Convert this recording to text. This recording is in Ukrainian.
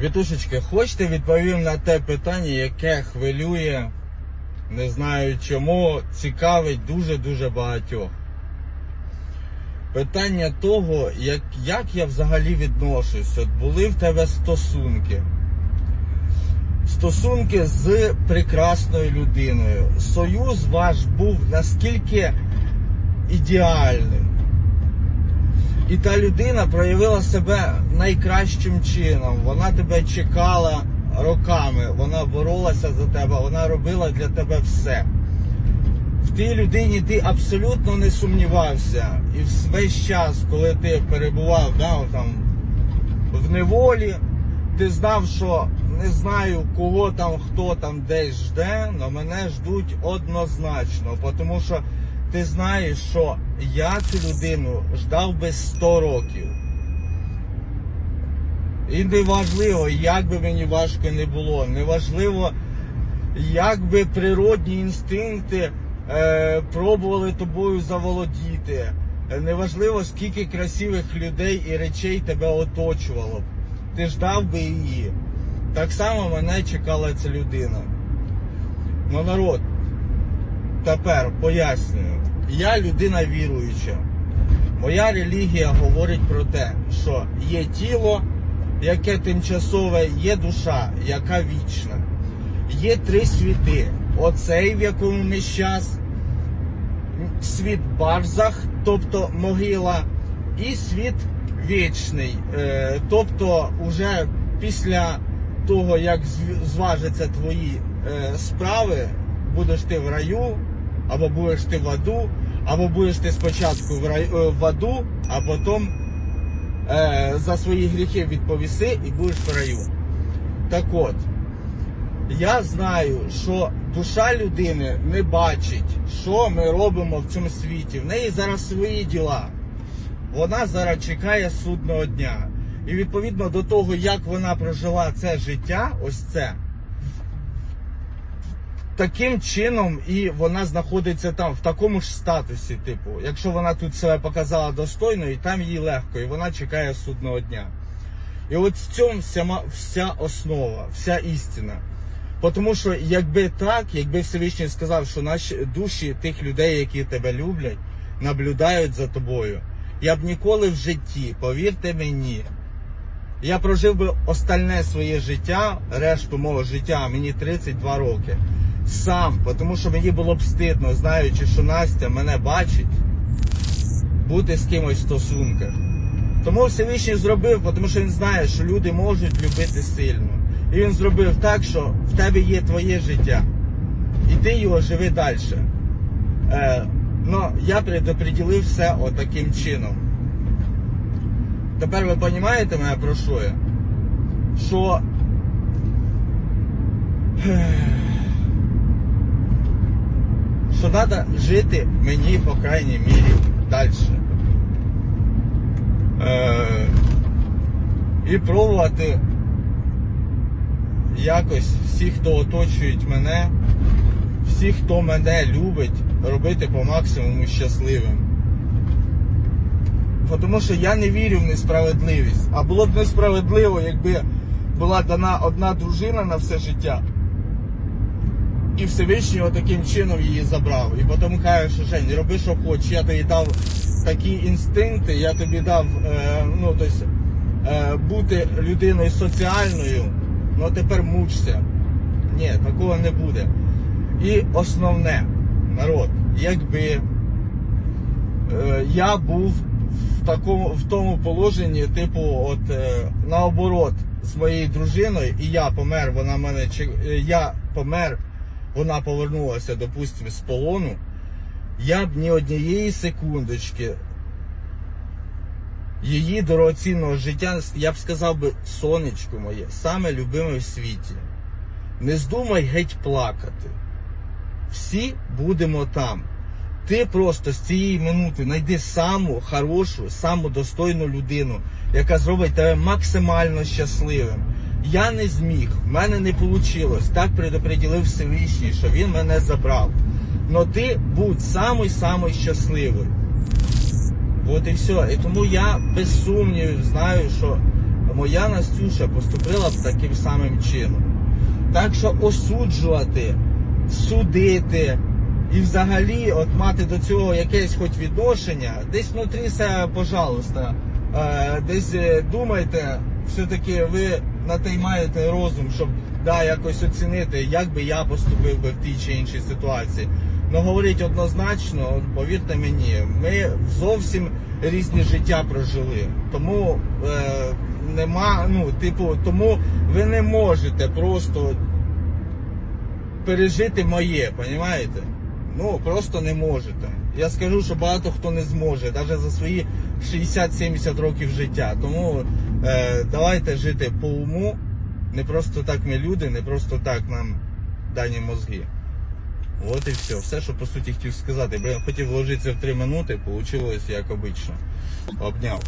Капітушечки, хочете відповім на те питання, яке хвилює, не знаю чому, цікавить дуже-дуже багатьох. Питання того, як, як я взагалі відношусь. От були в тебе стосунки. Стосунки з прекрасною людиною. Союз ваш був наскільки ідеальним. І та людина проявила себе найкращим чином. Вона тебе чекала роками, вона боролася за тебе, вона робила для тебе все. В тій людині ти абсолютно не сумнівався. І весь час, коли ти перебував да, там, в неволі, ти знав, що не знаю, кого там, хто там десь жде, але мене ждуть однозначно. Тому що ти знаєш, що я цю людину ждав би 100 років. І неважливо, як би мені важко не було, неважливо, як би природні інстинкти е, пробували тобою заволодіти. Неважливо, скільки красивих людей і речей тебе оточувало. б. Ти ждав би її. Так само мене чекала ця людина. Ну, народ, тепер пояснюю. Я людина віруюча. Моя релігія говорить про те, що є тіло, яке тимчасове, є душа, яка вічна. Є три світи. Оцей, в якому ми зараз, світ Барзах, тобто могила, і світ вічний. Е, тобто, уже після того, як зважаться твої е, справи, будеш ти в раю, або будеш ти в аду, або будеш ти спочатку в, раю, е, в аду, а потім е, за свої гріхи відповіси і будеш в раю. Так от, я знаю, що душа людини не бачить, що ми робимо в цьому світі. В неї зараз свої діла. Вона зараз чекає судного дня. І відповідно до того, як вона прожила це життя, ось це, таким чином і вона знаходиться там, в такому ж статусі, типу, якщо вона тут себе показала достойно, і там їй легко, і вона чекає судного дня. І от в цьому вся, вся основа, вся істина. Тому що якби так, якби Всевишній сказав, що наші душі тих людей, які тебе люблять, наблюдають за тобою, я б ніколи в житті, повірте мені, я прожив би остальне своє життя, решту мого життя, мені 32 роки, сам, тому що мені було б стидно, знаючи, що Настя мене бачить, бути з кимось в стосунках. Тому Всевишній зробив, тому що він знає, що люди можуть любити сильно. І він зробив так, що в тебе є твоє життя. І ти його живи далі. Е, ну, я предопределив все отаким чином. Тепер ви розумієте мене про що я? Що. Що треба жити мені, по крайній мірі, далі. Е, і пробувати якось всі, хто оточують мене, всі, хто мене любить, робити по максимуму щасливим. Тому що я не вірю в несправедливість. А було б несправедливо, якби була дана одна дружина на все життя. І Всевишній таким чином її забрав. І потім каже, що Жень, роби, що хочеш. Я тобі дав такі інстинкти, я тобі дав е, ну, тобто, е, бути людиною соціальною, ну тепер мучся. Ні, такого не буде. І основне, народ, якби е, я був в такому в тому положенні, типу, от е, наоборот, з моєю дружиною, і я помер, вона мене е, я помер, вона повернулася, допустимо, з полону, я б ні однієї секундочки її дорогоцінного життя, я б сказав би, сонечко моє, саме любиме в світі. Не здумай геть плакати. Всі будемо там. Ти просто з цієї минути знайди саму хорошу, саму достойну людину, яка зробить тебе максимально щасливим. Я не зміг, в мене не вийшло. Так предопределив Всевишній, що він мене забрав. Но ти будь самий-самий щасливий. От і все. І тому я без сумнівів знаю, що моя Настюша поступила б таким самим чином. Так що осуджувати, судити і взагалі от мати до цього якесь хоч відношення, десь внутрі себе, пожалуйста, е, десь е, думайте, все-таки ви на те й маєте розум, щоб да, якось оцінити, як би я поступив би в тій чи іншій ситуації. Ну говорить однозначно, повірте мені, ми зовсім різні життя прожили. Тому е, нема, ну, типу, тому ви не можете просто пережити моє, понімаєте? Ну, просто не можете. Я скажу, що багато хто не зможе, навіть за свої 60-70 років життя. Тому е, давайте жити по уму. Не просто так ми люди, не просто так нам дані мозги. От і все. Все, що по суті хотів сказати. Бо я хотів вложитися в 3 минути, вийшло як обично. Обняв.